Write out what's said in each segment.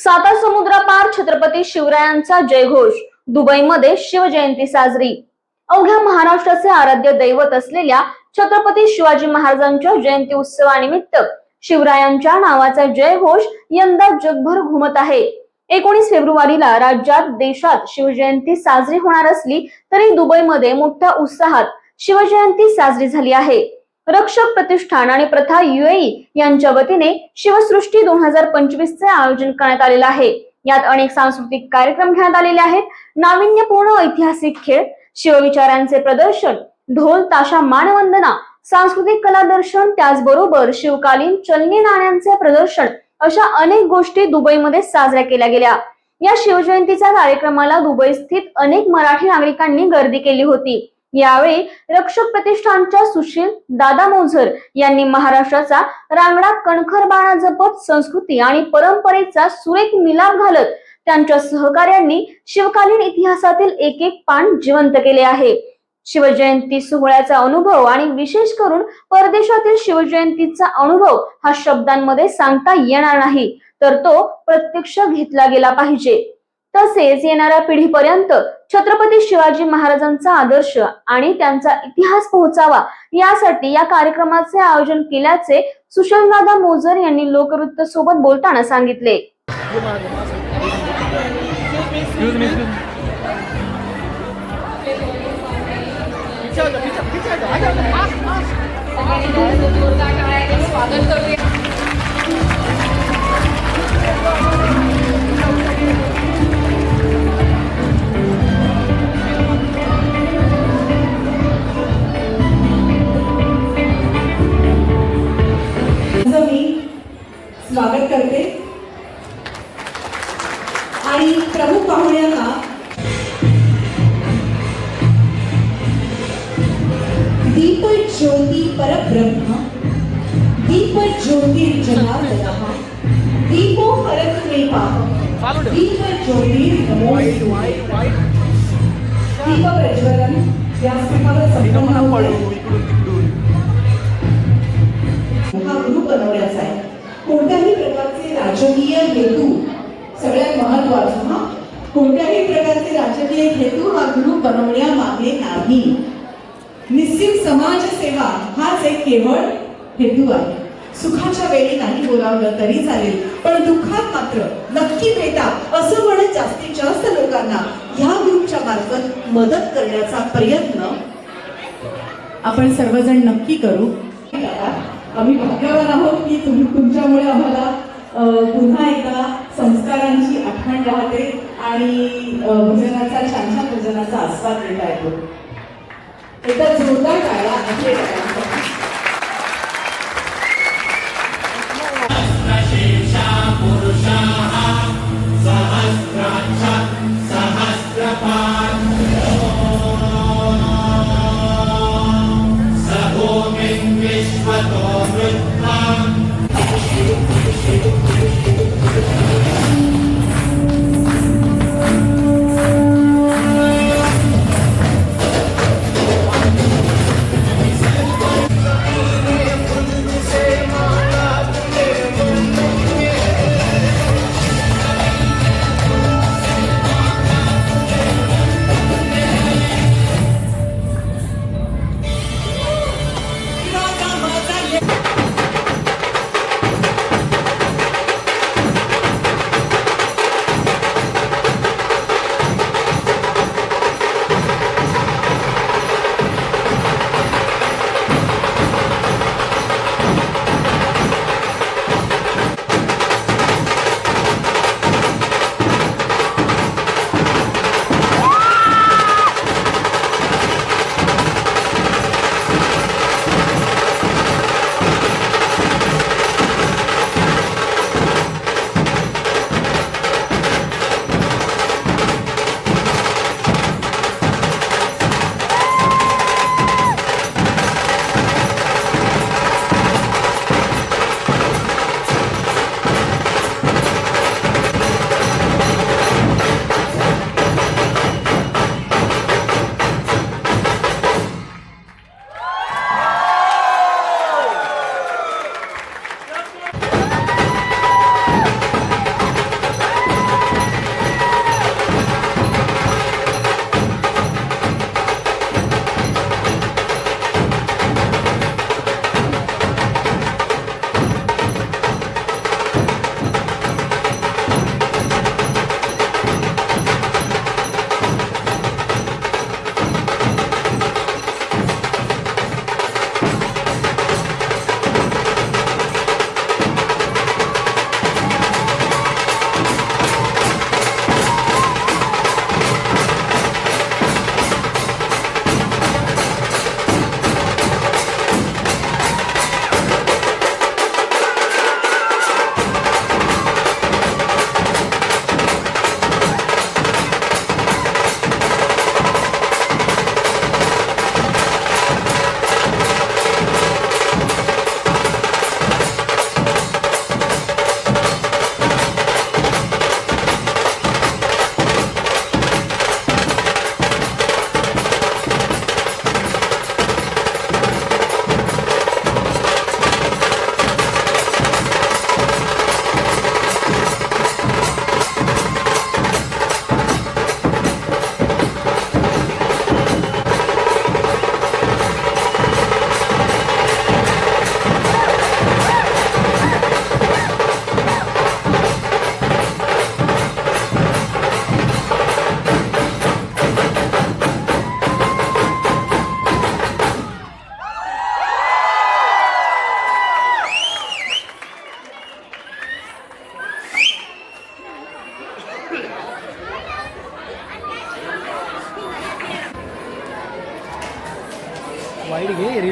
सातार समुद्रापार छत्रपती शिवरायांचा जयघोष. दुबईमध्ये शिवजयंती साजरी. अवघ्या महाराष्ट्राचे आराध्य दैवत असलेल्या छत्रपती शिवाजी महाराजांच्या जयंती उत्सवानिमित्त शिवरायांच्या नावाचा जयघोष यंदा जगभर घुमत आहे. एकोणीस फेब्रुवारीला राज्यात देशात शिवजयंती साजरी होणार असली तरी दुबईमध्ये मोठ्या उत्साहात शिवजयंती साजरी झाली आहे. रक्षक प्रतिष्ठान आणि प्रथा युएई यांच्या वतीने शिवसृष्टी दोन हजार पंचवीस चे आयोजन करण्यात आलेलं आहे. यात अनेक सांस्कृतिक कार्यक्रम घेण्यात आलेले आहेत. नाविन्यपूर्ण ऐतिहासिक खेळ शिवविचारांचे प्रदर्शन ढोल ताशा मानवंदना सांस्कृतिक कला दर्शन त्याचबरोबर शिवकालीन चलनी नाण्यांचे प्रदर्शन अशा अनेक गोष्टी दुबईमध्ये साजऱ्या केल्या गेल्या. या शिवजयंतीच्या कार्यक्रमाला दुबई स्थित अनेक मराठी नागरिकांनी गर्दी केली होती. यावेळी रक्षक प्रतिष्ठानच्या सुशील दादा मोझर यांनी महाराष्ट्राचा रांगडा कणखर बाणा जपत संस्कृती आणि परंपरेचा सुरेख मिलाप घालत त्यांच्या सहकार्यांनी शिवकालीन इतिहासातील एक एक पान जिवंत केले आहे. शिवजयंती सोहळ्याचा अनुभव आणि विशेष करून परदेशातील शिवजयंतीचा अनुभव हा शब्दांमध्ये सांगता येणार नाही तर तो प्रत्यक्ष घेतला गेला पाहिजे. तसेच येणाऱ्या पिढीपर्यंत छत्रपती शिवाजी महाराजांचा आदर्श आणि त्यांचा इतिहास पोहोचावा यासाठी या कार्यक्रमाचे आयोजन केल्याचे सुशीलदादा मोजर यांनी लोकवृत्त सोबत बोलताना सांगितले. स्वागत करते. आणि प्रमुख पाहुण्यांना दीप ज्योती परब्रह्म दीप ज्योती दीपो हरतु मे पापं दीप ज्योती दीप प्रज्वलन व्यासपीठावर संपन्न हा गुरु बनवण्याचा आहे. कोणत्याही प्रकारचे राजकीय हेतू सगळ्यात महत्त्वाचा हा? कोणत्याही प्रकारचे राजकीय हेतू हा ग्रुप बनवण्यामागे नाही. निश्चित समाज सेवा हाच एक केवळ हेतू आहे. सुखाच्या वेळी नाही बोलावलं तरी चालेल पण दुःखात मात्र नक्की भेटा असं म्हणत जास्तीत जास्त लोकांना ह्या ग्रुपच्या मार्फत मदत करण्याचा प्रयत्न आपण सर्वजण नक्की करू. आम्ही भाग्यवान आहोत की तुम्ही तुमच्यामुळे आम्हाला पुन्हा एकदा संस्कारांची आठवण राहते आणि भजनाचा छान छान भजनाचा आस्वाद घेता येतो. एकदा जोरदार टाळा असे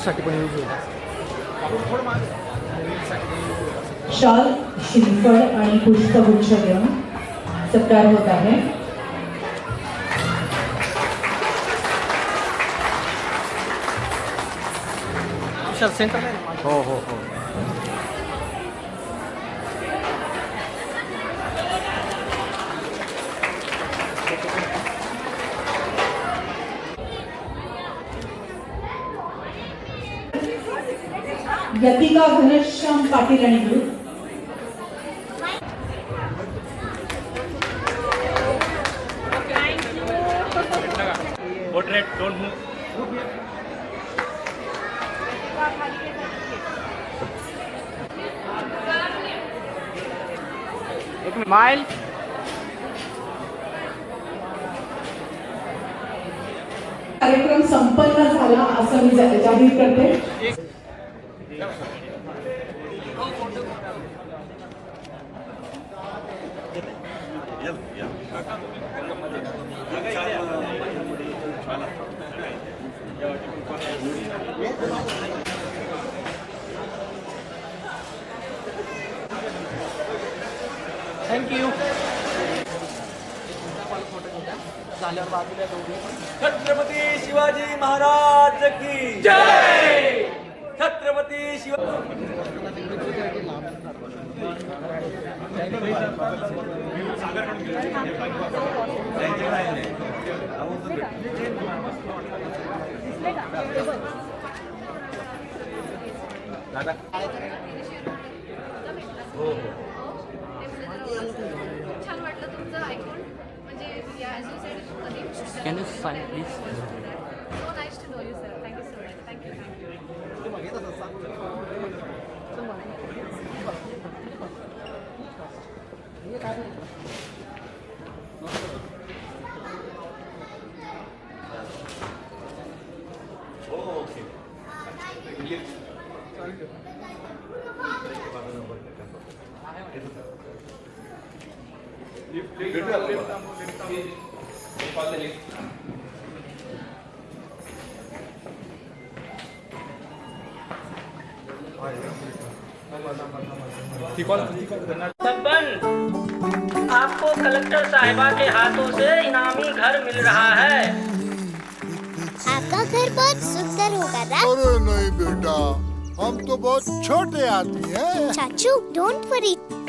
रील्ससाठी पण यूज होईल. शॉल श्रीफळ आणि पुष्पगुच्छ देऊन सत्कार होत आहे. हो हो हो. यतिका घनश्याम पाटील आणि ग्रुप. Portrait, don't move. एक माइल कार्यक्रम संपन्न झाला असं मी जाहीर करते. थँक्यू झाल्यावर बाजूला दोघे छत्रपती शिवाजी महाराज की जय! छत्रपती शिवा छान वाटलं तुमचं ऐकून म्हणजे can you sign please so nice to know you sir thank you so much thank you Babban आपको कलेक्टर साहिबा के हाथों से इनामी घर मिल रहा है। आपका घर बहुत सुंदर होगा ना अरे नहीं बेटा हम तो बहुत छोटे आदमी हैं। चाचू डोंट वरी